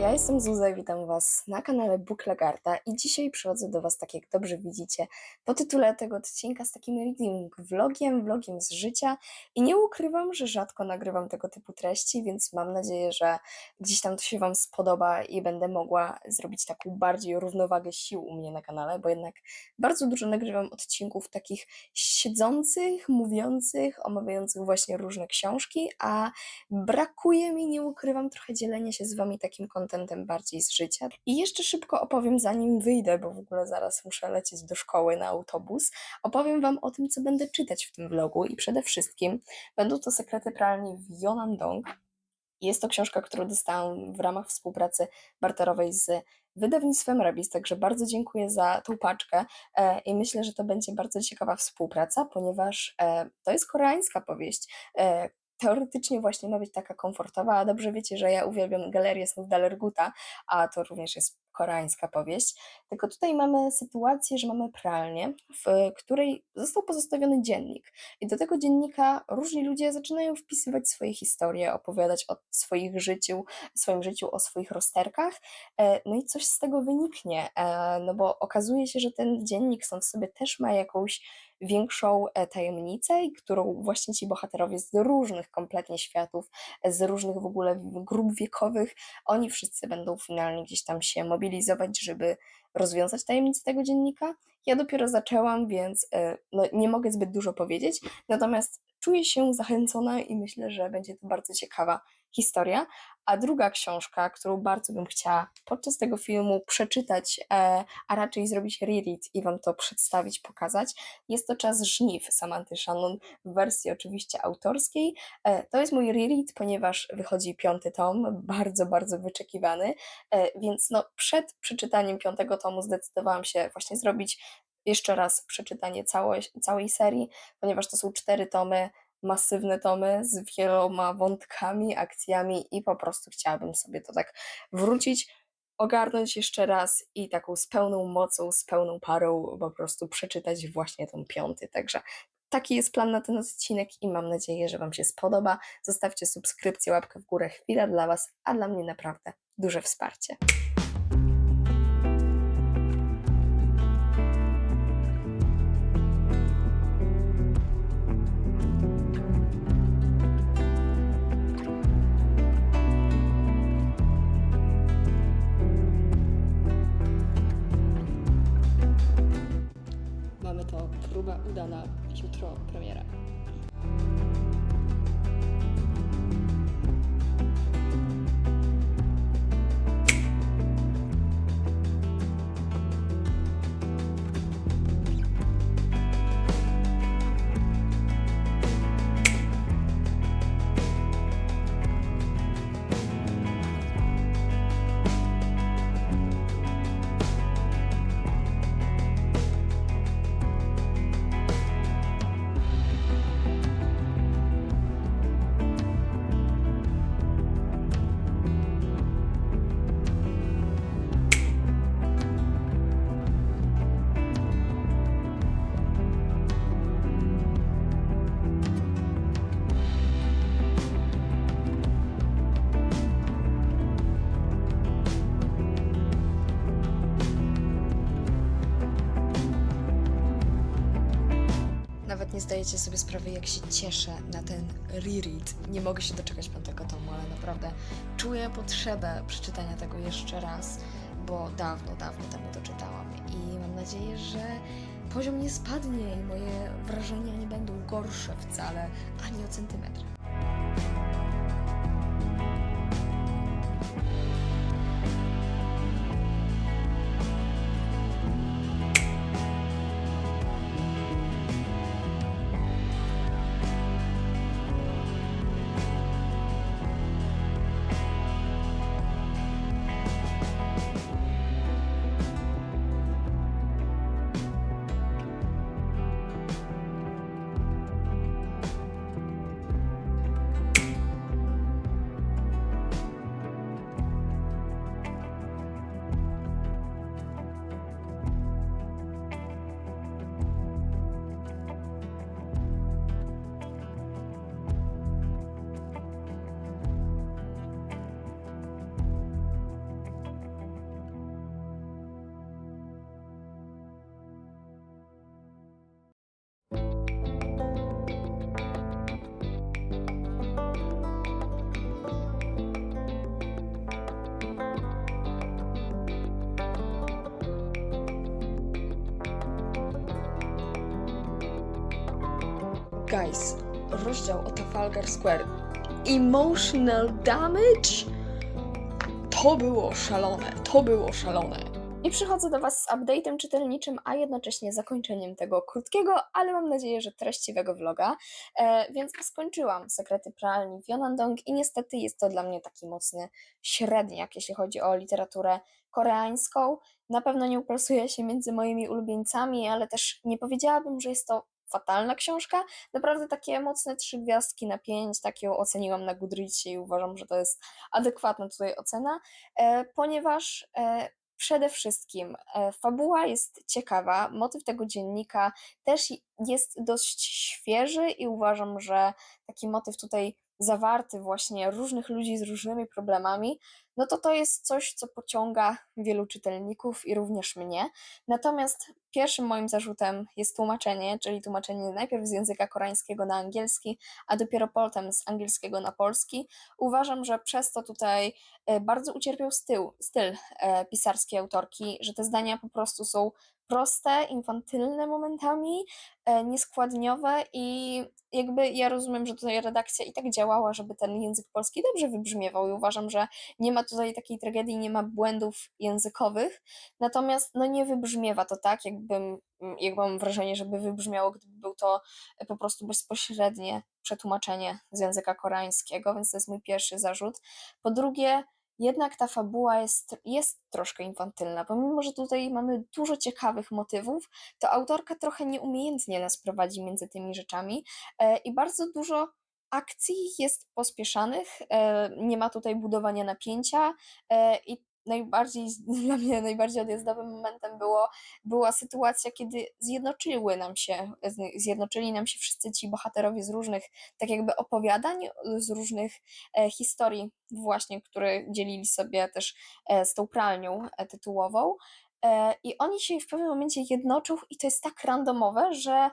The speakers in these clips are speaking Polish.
ja jestem Zuza i witam Was na kanale Book Lagarta i dzisiaj przychodzę do Was, tak jak dobrze widzicie, po tytule tego odcinka z takim reading vlogiem, vlogiem z życia. I nie ukrywam, że rzadko nagrywam tego typu treści, więc mam nadzieję, że gdzieś tam to się Wam spodoba i będę mogła zrobić taką bardziej równowagę sił u mnie na kanale, bo jednak bardzo dużo nagrywam odcinków takich siedzących, mówiących, omawiających właśnie różne książki, a brakuje mi, nie ukrywam, trochę dzielenia się z Wami takim kontentem bardziej z życia. I jeszcze szybko opowiem, zanim wyjdę, bo w ogóle zaraz muszę lecieć do szkoły na autobus, opowiem Wam o tym, co będę czytać w tym vlogu i przede wszystkim będą to sekrety pralni w Yonandong. Jest to książka, którą dostałam w ramach współpracy barterowej z wydawnictwem Rebis, także bardzo dziękuję za tą paczkę e, i myślę, że to będzie bardzo ciekawa współpraca, ponieważ e, to jest koreańska powieść, e, teoretycznie właśnie ma być taka komfortowa, a dobrze wiecie, że ja uwielbiam Galerię Snów Dalerguta, a to również jest koreańska powieść. Tylko tutaj mamy sytuację, że mamy pralnię, w której został pozostawiony dziennik. I do tego dziennika różni ludzie zaczynają wpisywać swoje historie, opowiadać o swoich życiu, swoim życiu, o swoich rozterkach. E, No i coś z tego wyniknie, e, no bo okazuje się, że ten dziennik sam w sobie też ma jakąś większą e, tajemnicę, którą właśnie ci bohaterowie z różnych kompletnie światów, z różnych w ogóle grup wiekowych, oni wszyscy będą finalnie gdzieś tam się mobilizować, żeby rozwiązać tajemnicę tego dziennika. Ja dopiero zaczęłam, więc e, no, nie mogę zbyt dużo powiedzieć, natomiast czuję się zachęcona i myślę, że będzie to bardzo ciekawa historia. A druga książka, którą bardzo bym chciała podczas tego filmu przeczytać, e, a raczej zrobić reread i Wam to przedstawić, pokazać, jest to Czas żniw Samanty Shannon w wersji oczywiście autorskiej. E, To jest mój reread, ponieważ wychodzi piąty tom, bardzo, bardzo wyczekiwany, E, więc no, przed przeczytaniem piątego tomu zdecydowałam się właśnie zrobić jeszcze raz przeczytanie całej, całej serii, ponieważ to są cztery tomy, masywne tomy z wieloma wątkami, akcjami i po prostu chciałabym sobie to tak wrócić, ogarnąć jeszcze raz i taką z pełną mocą, z pełną parą po prostu przeczytać właśnie ten piąty. Także taki jest plan na ten odcinek i mam nadzieję, że Wam się spodoba. Zostawcie subskrypcję, łapkę w górę, chwila dla Was, a dla mnie naprawdę duże wsparcie. Udana, jutro premiera. Nie zdajecie sobie sprawy, jak się cieszę na ten reread. Nie mogę się doczekać piątego tomu, ale naprawdę czuję potrzebę przeczytania tego jeszcze raz, bo dawno, dawno temu to czytałam i mam nadzieję, że poziom nie spadnie i moje wrażenia nie będą gorsze wcale, ani o centymetr. Guys, rozdział o Trafalgar Square. Emotional damage? To było szalone, to było szalone. I przychodzę do Was z update'em czytelniczym, a jednocześnie zakończeniem tego krótkiego, ale mam nadzieję, że treściwego vloga. E, więc skończyłam Sekrety Pralni w Yonandong i niestety jest to dla mnie taki mocny średniak, jeśli chodzi o literaturę koreańską. Na pewno nie uplasuje się między moimi ulubieńcami, ale też nie powiedziałabym, że jest to fatalna książka. Naprawdę takie mocne trzy gwiazdki na pięć, tak ją oceniłam na Goodreadsie i uważam, że to jest adekwatna tutaj ocena, e, ponieważ e, przede wszystkim e, fabuła jest ciekawa, motyw tego dziennika też jest dość świeży i uważam, że taki motyw tutaj zawarty właśnie różnych ludzi z różnymi problemami, no to to jest coś, co pociąga wielu czytelników i również mnie. Natomiast pierwszym moim zarzutem jest tłumaczenie, czyli tłumaczenie najpierw z języka koreańskiego na angielski, a dopiero potem z angielskiego na polski. Uważam, że przez to tutaj e, bardzo ucierpiał styl, styl e, pisarski autorki, że te zdania po prostu są proste, infantylne momentami, e, nieskładniowe i jakby ja rozumiem, że tutaj redakcja i tak działała, żeby ten język polski dobrze wybrzmiewał i uważam, że nie ma tutaj takiej tragedii, nie ma błędów językowych, natomiast no nie wybrzmiewa to tak, jakbym, jakby mam wrażenie, żeby wybrzmiało, gdyby był to po prostu bezpośrednie przetłumaczenie z języka koreańskiego, więc to jest mój pierwszy zarzut. Po drugie, jednak ta fabuła jest, jest troszkę infantylna. Pomimo, że tutaj mamy dużo ciekawych motywów, to autorka trochę nieumiejętnie nas prowadzi między tymi rzeczami e, i bardzo dużo akcji jest pospieszanych, e, nie ma tutaj budowania napięcia e, i najbardziej, dla mnie najbardziej odjazdowym momentem było, była sytuacja, kiedy zjednoczyły nam się, zjednoczyli nam się wszyscy ci bohaterowie z różnych, tak jakby opowiadań, z różnych e, historii właśnie, które dzielili sobie też e, z tą pralnią e, tytułową. E, I oni się w pewnym momencie jednoczą i to jest tak randomowe, że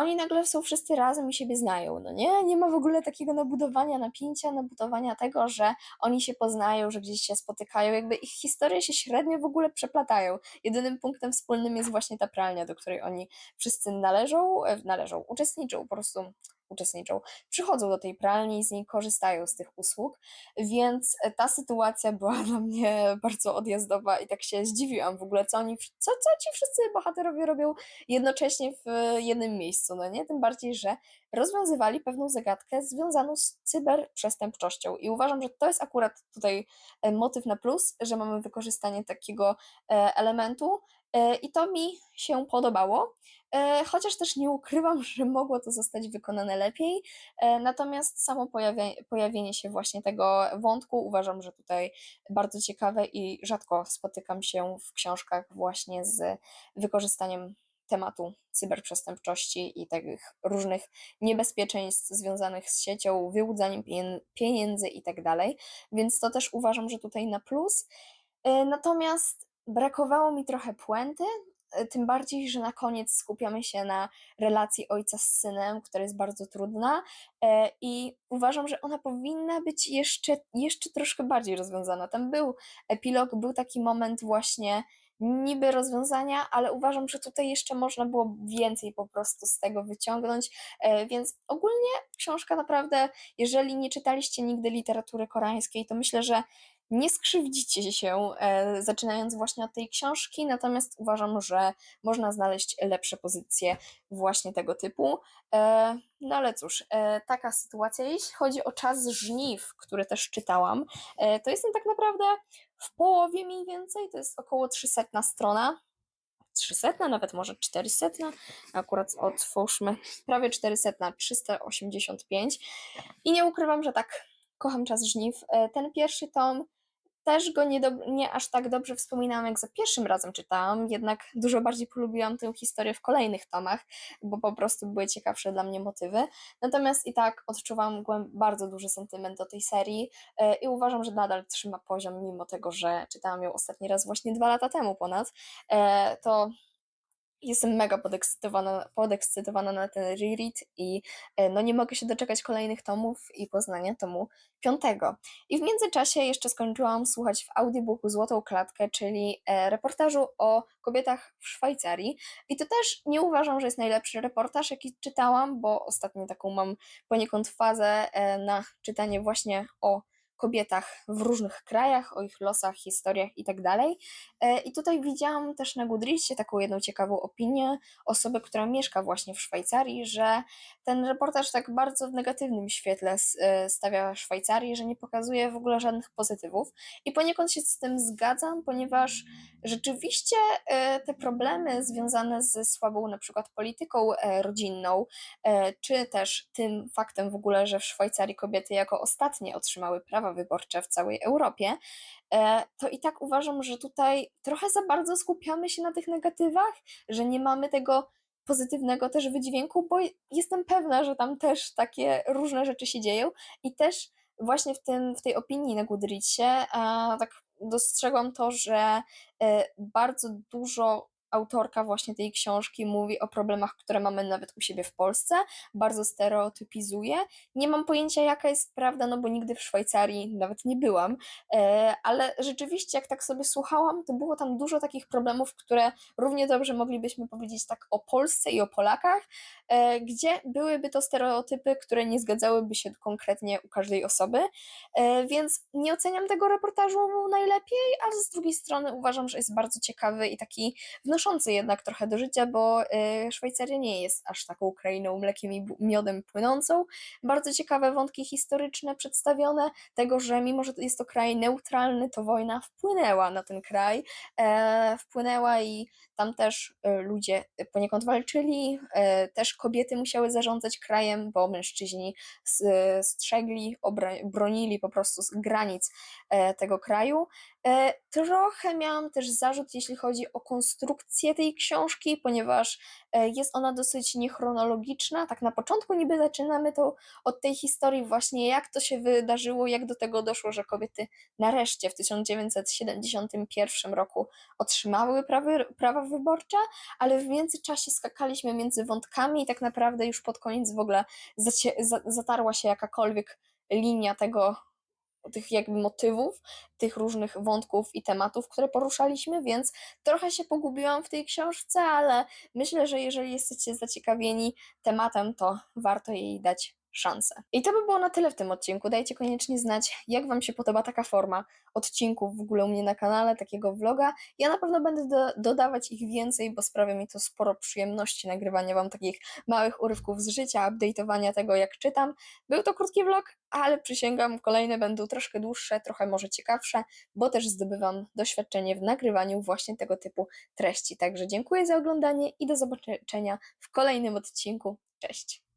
oni nagle są wszyscy razem i siebie znają, no nie? Nie ma w ogóle takiego nabudowania napięcia, nabudowania tego, że oni się poznają, że gdzieś się spotykają, jakby ich historie się średnio w ogóle przeplatają. Jedynym punktem wspólnym jest właśnie ta pralnia, do której oni wszyscy należą, e, należą, uczestniczą po prostu uczestniczą, przychodzą do tej pralni i z niej korzystają z tych usług, więc e, ta sytuacja była dla mnie bardzo odjazdowa i tak się zdziwiłam w ogóle, co oni, co, co ci wszyscy bohaterowie robią jednocześnie w jednym miejscu, no nie? Tym bardziej, że rozwiązywali pewną zagadkę związaną z cyberprzestępczością i uważam, że to jest akurat tutaj e, motyw na plus, że mamy wykorzystanie takiego e, elementu, i to mi się podobało. E, chociaż też nie ukrywam, że mogło to zostać wykonane lepiej. E, natomiast samo pojawienie się właśnie tego wątku uważam, że tutaj bardzo ciekawe i rzadko spotykam się w książkach właśnie z wykorzystaniem tematu cyberprzestępczości i takich różnych niebezpieczeństw związanych z siecią, wyłudzaniem pieniędzy i tak. Więc to też uważam, że tutaj na plus. E, natomiast brakowało mi trochę puenty, E, tym bardziej, że na koniec skupiamy się na relacji ojca z synem, która jest bardzo trudna e, i uważam, że ona powinna być jeszcze, jeszcze troszkę bardziej rozwiązana. Tam był epilog, był taki moment właśnie niby rozwiązania, ale uważam, że tutaj jeszcze można było więcej po prostu z tego wyciągnąć, e, więc ogólnie książka naprawdę, jeżeli nie czytaliście nigdy literatury koreańskiej, to myślę, że nie skrzywdzicie się, e, zaczynając właśnie od tej książki, natomiast uważam, że można znaleźć lepsze pozycje właśnie tego typu. E, no ale cóż, e, taka sytuacja. Jeśli chodzi o czas żniw, który też czytałam, to jestem tak naprawdę w połowie mniej więcej, to jest około 300 strona. 300, nawet może 400, akurat otwórzmy, prawie 400, 385 i nie ukrywam, że tak kocham czas żniw. Ten pierwszy tom też go nie, do, nie aż tak dobrze wspominałam, jak za pierwszym razem czytałam, jednak dużo bardziej polubiłam tę historię w kolejnych tomach, bo po prostu były ciekawsze dla mnie motywy. Natomiast i tak odczuwam bardzo duży sentyment do tej serii e, i uważam, że nadal trzyma poziom, mimo tego, że czytałam ją ostatni raz właśnie dwa lata temu ponad. E, to Jestem mega podekscytowana, podekscytowana na ten reread i e, no nie mogę się doczekać kolejnych tomów i poznania tomu piątego. I w międzyczasie jeszcze skończyłam słuchać w audiobooku Złotą Klatkę, czyli e, reportażu o kobietach w Szwajcarii. I to też nie uważam, że jest najlepszy reportaż, jaki czytałam, bo ostatnio taką mam poniekąd fazę e, na czytanie właśnie o kobietach w różnych krajach, o ich losach, historiach itd. E, I tutaj widziałam też na Goodreadsie taką jedną ciekawą opinię osoby, która mieszka właśnie w Szwajcarii, że ten reportaż tak bardzo w negatywnym świetle e, stawia Szwajcarię, że nie pokazuje w ogóle żadnych pozytywów. I poniekąd się z tym zgadzam, ponieważ rzeczywiście e, te problemy związane ze słabą na przykład polityką rodzinną, czy też tym faktem w ogóle, że w Szwajcarii kobiety jako ostatnie otrzymały prawa wyborcze w całej Europie, E, to i tak uważam, że tutaj trochę za bardzo skupiamy się na tych negatywach, że nie mamy tego pozytywnego też wydźwięku, bo jestem pewna, że tam też takie różne rzeczy się dzieją i też właśnie w, tym, w tej opinii na Goodreadsie tak dostrzegłam to, że e, bardzo dużo autorka właśnie tej książki mówi o problemach, które mamy nawet u siebie w Polsce, bardzo stereotypizuje. Nie mam pojęcia, jaka jest prawda, no bo nigdy w Szwajcarii nawet nie byłam, e, ale rzeczywiście, jak tak sobie słuchałam, to było tam dużo takich problemów, które równie dobrze moglibyśmy powiedzieć tak o Polsce i o Polakach, e, gdzie byłyby to stereotypy, które nie zgadzałyby się konkretnie u każdej osoby, e, więc nie oceniam tego reportażu najlepiej, ale z drugiej strony uważam, że jest bardzo ciekawy i taki wnoszący wnoszący jednak trochę do życia, bo y, Szwajcaria nie jest aż taką krainą mlekiem i miodem płynącą. Bardzo ciekawe wątki historyczne przedstawione, tego, że mimo, że jest to kraj neutralny, to wojna wpłynęła na ten kraj, e, wpłynęła i tam też e, ludzie poniekąd walczyli, e, też kobiety musiały zarządzać krajem, bo mężczyźni strzegli, bronili po prostu granic tego kraju. Trochę miałam też zarzut, jeśli chodzi o konstrukcję tej książki, ponieważ E, jest ona dosyć niechronologiczna. Tak na początku niby zaczynamy to od tej historii właśnie, jak to się wydarzyło, jak do tego doszło, że kobiety nareszcie w 1971 roku otrzymały prawy, prawa wyborcze, ale w międzyczasie skakaliśmy między wątkami i tak naprawdę już pod koniec w ogóle zatarła się jakakolwiek linia tego, tych jakby motywów, tych różnych wątków i tematów, które poruszaliśmy, więc trochę się pogubiłam w tej książce, ale myślę, że jeżeli jesteście zaciekawieni tematem, to warto jej dać szansę. I to by było na tyle w tym odcinku. Dajcie koniecznie znać, jak Wam się podoba taka forma odcinków w ogóle u mnie na kanale, takiego vloga. Ja na pewno będę do, dodawać ich więcej, bo sprawia mi to sporo przyjemności nagrywania Wam takich małych urywków z życia, update'owania tego, jak czytam. Był to krótki vlog, ale przysięgam, kolejne będą troszkę dłuższe, trochę może ciekawsze, bo też zdobywam doświadczenie w nagrywaniu właśnie tego typu treści. Także dziękuję za oglądanie i do zobaczenia w kolejnym odcinku. Cześć!